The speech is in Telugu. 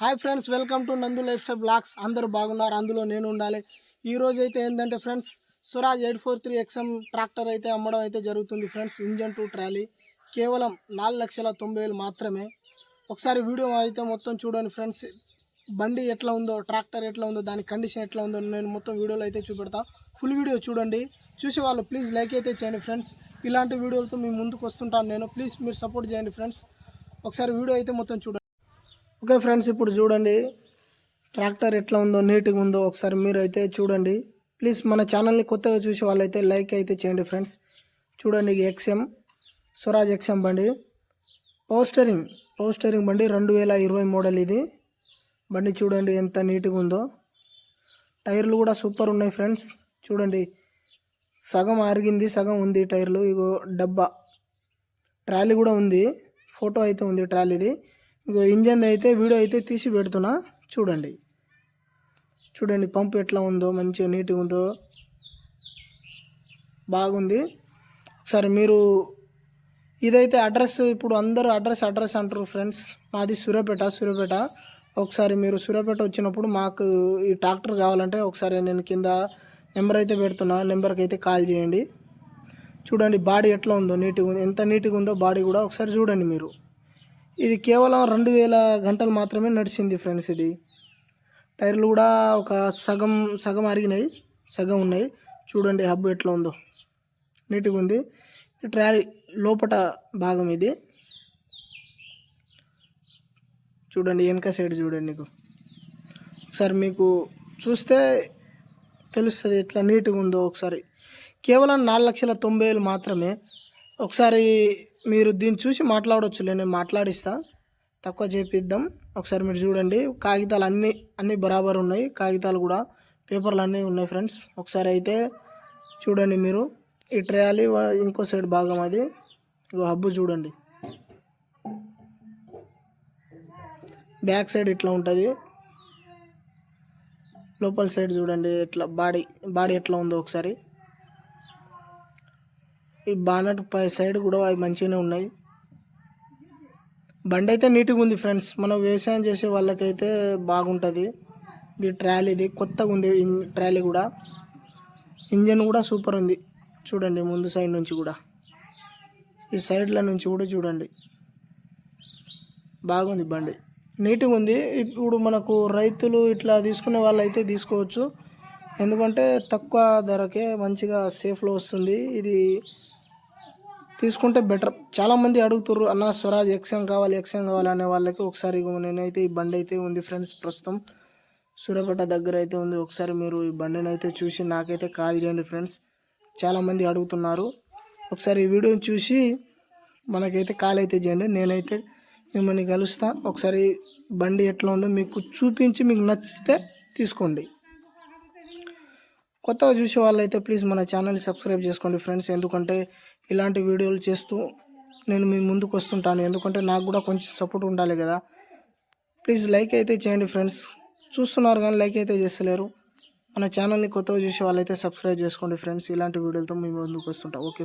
Hi friends welcome to Nandu life style blogs. అందరూ బాగున్నారు అందులో నేను ఉండాలి. ఈ రోజు అయితే ఏంటంటే friends Swaraj eight four three XM tractor అయితే అమ్మడం అయితే జరుగుతుంది ఫ్రెండ్స్ ఇంజన్ టు ట్రాలీ. కేవలం నాలుగు లక్షల తొంభై వేలు మాత్రమే. ఒకసారి వీడియో అయితే మొత్తం చూడండి ఫ్రెండ్స్. బండి ఎట్లా ఉందో ట్రాక్టర్ ఎట్లా ఉందో దాని కండిషన్ ఎట్లా ఉందో నేను మొత్తం వీడియోలో అయితే చూపెడతా. ఫుల్ వీడియో చూడండి. చూసి వాళ్ళు ప్లీజ్ లైక్ అయితే చేయండి ఫ్రెండ్స్. ఇలాంటి వీడియోలతో మీ ముందుకు వస్తుంటాను నేను. ప్లీజ్ మీరు సపోర్ట్ చేయండి ఫ్రెండ్స్. ఒకసారి వీడియో అయితే మొత్తం చూడండి. ఓకే ఫ్రెండ్స్ ఇప్పుడు చూడండి. ట్రాక్టర్ ఎట్లా ఉందో నీట్గా ఉందో ఒకసారి మీరు అయితే చూడండి. ప్లీజ్ మన ఛానల్ని కొత్తగా చూసి వాళ్ళైతే లైక్ అయితే చేయండి ఫ్రెండ్స్. చూడండి ఇది ఎక్స్ఎం స్వరాజ్ ఎక్స్ఎం బండి. పవర్ స్టీరింగ్ బండి రెండు వేల ఇరవై మోడల్ ఇది. బండి చూడండి ఎంత నీట్గా ఉందో. టైర్లు కూడా సూపర్ ఉన్నాయి ఫ్రెండ్స్. చూడండి సగం ఆరిగింది సగం ఉంది టైర్లు. ఇగో డబ్బా. ట్రాలీ కూడా ఉంది. ఫోటో అయితే ఉంది ట్రాలీది. ఇంజన్ అయితే వీడియో అయితే తీసి పెడుతున్నా. చూడండి. చూడండి పంపు ఎట్లా ఉందో మంచిగా నీట్గా ఉందో. బాగుంది. ఒకసారి మీరు ఇదైతే అడ్రస్ ఇప్పుడు అందరూ అడ్రస్ అడ్రస్ అంటారు ఫ్రెండ్స్. మాది సూర్యాపేట సూర్యాపేట. ఒకసారి మీరు సూర్యాపేట వచ్చినప్పుడు మాకు ఈ ట్రాక్టర్ కావాలంటే ఒకసారి నేను కింద నెంబర్ అయితే పెడుతున్నా. నెంబర్కి అయితే కాల్ చేయండి. చూడండి బాడీ ఎట్లా ఉందో నీట్గా ఎంత నీట్గా ఉందో బాడీ కూడా ఒకసారి చూడండి మీరు. ఇది కేవలం రెండు వేల గంటలు మాత్రమే నడిచింది ఫ్రెండ్స్ ఇది. టైర్లు కూడా ఒక సగం సగం అరిగినాయి సగం ఉన్నాయి. చూడండి హబ్బు ఎట్లా ఉందో. నీట్గా ఉంది. ట్రాలీ లోపట భాగం ఇది. చూడండి వెనక సైడ్ చూడండి నీకు. ఒకసారి మీకు చూస్తే తెలుస్తుంది ఎట్లా నీట్గా ఉందో ఒకసారి. కేవలం నాలుగు లక్షల తొంభై వేలు మాత్రమే. ఒకసారి మీరు దీన్ని చూసి మాట్లాడవచ్చు నేను మాట్లాడిస్తా. తక్కువ చేపిద్దాం. ఒకసారి మీరు చూడండి. కాగితాలు అన్నీ అన్నీ బరాబర్ ఉన్నాయి. కాగితాలు కూడా పేపర్లు అన్నీ ఉన్నాయి ఫ్రెండ్స్. ఒకసారి అయితే చూడండి మీరు. ఈ ట్రయాలి ఇంకో సైడ్ భాగం అది. హబ్బు చూడండి. బ్యాక్ సైడ్ ఇట్లా ఉంటుంది. లోపల సైడ్ చూడండి ఎట్లా బాడీ బాడీ ఎట్లా ఉందో ఒకసారి. ఈ బానట్ పై సైడ్ కూడా అవి మంచిగానే ఉన్నాయి. బండి అయితే నీట్గా ఉంది ఫ్రెండ్స్. మనం వ్యవసాయం చేసే వాళ్ళకైతే బాగుంటుంది. ఇది ట్రాలీ ఇది కొత్తగా ఉంది ట్రాలీ కూడా. ఇంజన్ కూడా సూపర్ ఉంది. చూడండి ముందు సైడ్ నుంచి కూడా. ఈ సైడ్ల నుంచి కూడా చూడండి. బాగుంది బండి. నీట్గా ఉంది. ఇప్పుడు మనకు రైతులు ఇట్లా తీసుకునే వాళ్ళు అయితే తీసుకోవచ్చు. ఎందుకంటే తక్కువ ధరకే మంచిగా సేఫ్లో వస్తుంది. ఇది తీసుకుంటే బెటర్ చాలామంది అడుగుతుర్రు అన్న స్వరాజ్ ఎక్స్ఎం కావాలి ఎక్స్ఎం కావాలి అనే వాళ్ళకి ఒకసారి నేనైతే ఈ బండి అయితే ఉంది ఫ్రెండ్స్ ప్రస్తుతం. సూర్యాపేట దగ్గర అయితే ఉంది. ఒకసారి మీరు ఈ బండిని అయితే చూసి నాకైతే కాల్ చేయండి ఫ్రెండ్స్. చాలామంది అడుగుతున్నారు. ఒకసారి ఈ వీడియోని చూసి మనకైతే కాల్ అయితే చేయండి. నేనైతే మిమ్మల్ని కలుస్తా. ఒకసారి బండి ఎట్లా ఉందో మీకు చూపించి మీకు నచ్చితే తీసుకోండి. కొత్తగా చూసే వాళ్ళైతే ప్లీజ్ మన ఛానల్ని సబ్స్క్రైబ్ చేసుకోండి ఫ్రెండ్స్. ఎందుకంటే ఇలాంటి వీడియోలు చేస్తూ నేను మీ ముందుకు వస్తుంటాను. ఎందుకంటే నాకు కూడా కొంచెం సపోర్ట్ ఉండాలి కదా. ప్లీజ్ లైక్ అయితే చేయండి ఫ్రెండ్స్. చూస్తున్నారు కానీ లైక్ అయితే చేస్తలేరు. మన ఛానల్ని కొత్తగా చూసే వాళ్ళైతే సబ్స్క్రైబ్ చేసుకోండి ఫ్రెండ్స్. ఇలాంటి వీడియోలతో మీ ముందుకు వస్తుంటా. ఓకే.